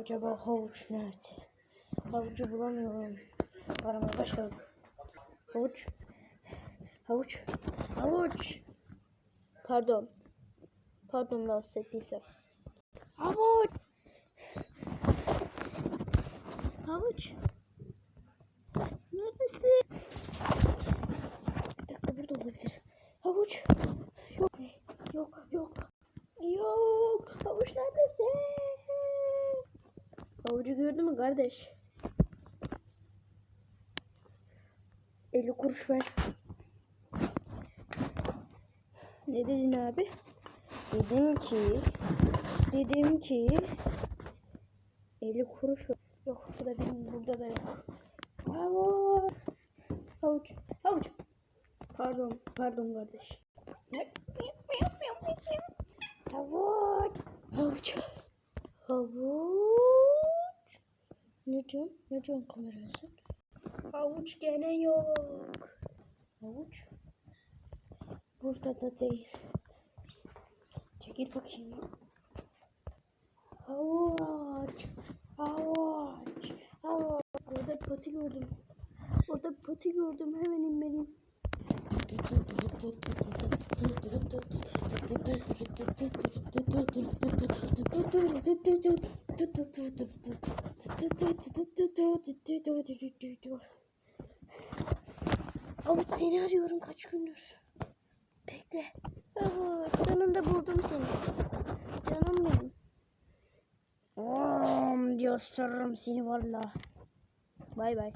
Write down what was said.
Acaba havuç nerede? Havucu bulamıyorum. Aramaya başladım. Havuç. Havuç. Havuç. Pardon. Pardon rahatsız ettiysem. Havuç. Havuç. Neredesin? Bir dakika burada olabilir. Havuç. Yok. Yok. Yok. Yok. Havuç neredesin? Havucu gördün mü kardeş? 50 kuruş versin. Ne dedin abi? Dedim ki dedim ki 50 kuruş yok bu da benim burada da yok. Havuç. Havuç. Havuç. Pardon, pardon kardeş. Havuç. Havuç. Ne diyorsun? Ne diyorsun kamerası? Havuç gene yok. Havuç. Burada da değil. Çekil bakayım. Havuç. Havuç. Havuç. Orada pati gördüm. Orada pati gördüm. Hemen inmeliyim. Havuç seni arıyorum kaç gündür. Bekle. Havuç sonunda buldum seni. Canım benim. Om diyor seni valla. Bay bay.